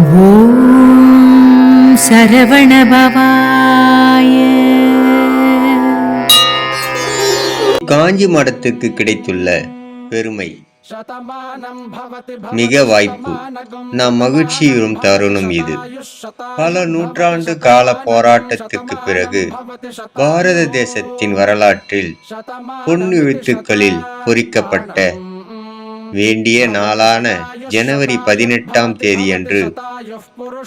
ஓம் சரவணபவாய காஞ்சி மடத்துக்கு கிடைத்துள்ள பெருமை. மிக வாய்ப்பு. நாம் மகிழ்ச்சியுறும் தருணம் இது. பல நூற்றாண்டு கால போராட்டத்துக்கு பிறகு பாரத தேசத்தின் வரலாற்றில் பொன் எழுத்துக்களில் பொறிக்கப்பட்ட வேண்டிய நாளான ஜனவரி பதினெட்டாம் தேதியன்று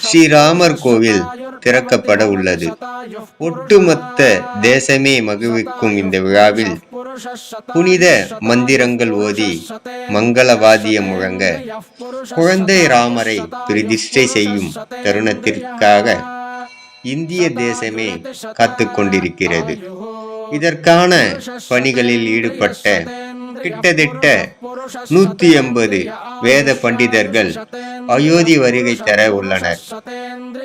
ஸ்ரீராமர் கோவில் திறக்கப்பட உள்ளது. ஒட்டுமொத்த தேசமே மகிழ்விக்கும் இந்த விழாவில் புனித மந்திரங்கள் ஓதி மங்களவாதியம் முழங்க குழந்தை ராமரை பிரதிஷ்டை செய்யும் தருணத்திற்காக இந்திய தேசமே காத்து கொண்டிருக்கிறது இதற்கான பணிகளில் ஈடுபட்ட கிட்டத்தட்ட நூத்தி எண்பது வேத பண்டிதர்கள் அயோத்தி வருகை தர உள்ளனர்.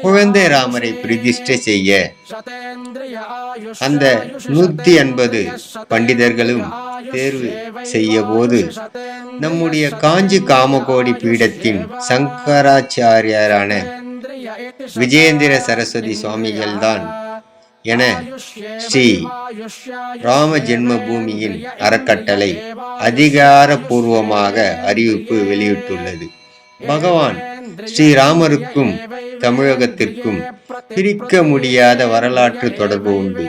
குழந்தை ராமரை பிரதிஷ்டை செய்ய அந்த நூத்தி எண்பது பண்டிதர்களும் தேர்வு செய்ய போது நம்முடைய காஞ்சி காமகோடி பீடத்தின் சங்கராச்சாரியாரான விஜயேந்திர சரஸ்வதி சுவாமிகள் தான் என ஸ்ரீ ராம ஜென்ம பூமியின் அறக்கட்டளை அதிகாரப்பூர்வமாக அறிவிப்பு வெளியிட்டுள்ளது. பகவான் ஸ்ரீராமருக்கும் தமிழகத்திற்கும் பிரிக்க முடியாத வரலாற்று தொடர்பு உண்டு.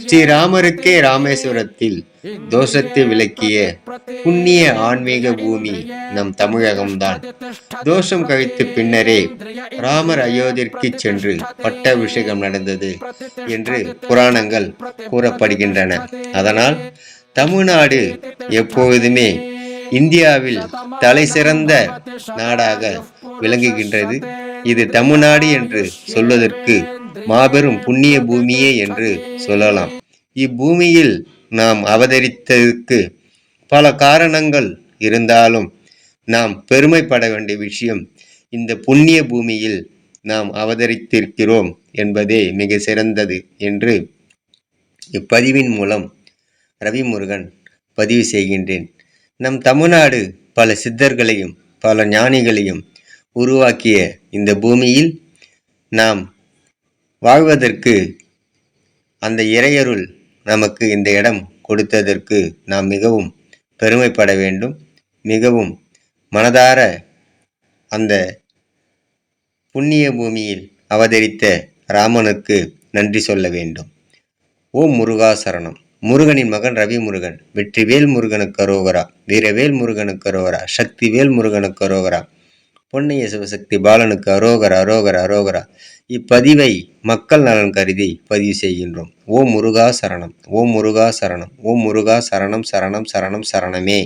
ஸ்ரீராமருக்கே ராமேஸ்வரத்தில் தோஷத்தை விளக்கிய புண்ணிய ஆன்மீக பூமி நம் தமிழகம்தான். தோஷம் கழித்து பின்னரே ராமர் அயோத்திற்கு சென்று பட்டாபிஷேகம் நடந்தது என்று புராணங்கள் கூறப்படுகின்றன. அதனால் தமிழ்நாடு எப்பொழுதுமே இந்தியாவில் தலை சிறந்த நாடாக விளங்குகின்றது. இது தமிழ்நாடு என்று சொல்வதற்கு மாபெரும் புண்ணிய பூமியே என்று சொல்லலாம். இப்பூமியில் நாம் அவதரித்ததற்கு பல காரணங்கள் இருந்தாலும் நாம் பெருமைப்பட வேண்டிய விஷயம் இந்த புண்ணிய பூமியில் நாம் அவதரித்திருக்கிறோம் என்பதே மிக சிறந்தது என்று இப்பதிவின் மூலம் ரவிமுருகன் பதிவு செய்கின்றேன். நம் தமிழ்நாடு பல சித்தர்களையும் பல ஞானிகளையும் உருவாக்கிய இந்த பூமியில் நாம் வாழ்வதற்கு அந்த இறையருள் நமக்கு இந்த இடம் கொடுத்ததற்கு நாம் மிகவும் பெருமைப்பட வேண்டும். மிகவும் மனதார அந்த புண்ணிய பூமியில் அவதரித்த ராமனுக்கு நன்றி சொல்ல வேண்டும். ஓம் முருகாசரணம் முருகனின் மகன் ரவி முருகன் வெற்றிவேல் முருகனுக்கு அரோகரா வீரவேல் முருகனுக்கு அரோகரா சக்திவேல் முருகனுக்கு அரோகரா பொன்னைய சிவசக்தி பாலனுக்கு அரோகரா அரோகரா அரோகரா இப்பதிவை மக்கள் நலன் கருதி பதிவு செய்கின்றோம். ஓம் முருகா சரணம் ஓம் முருகா சரணம் ஓம் முருகா சரணம் சரணம் சரணம் சரணமே.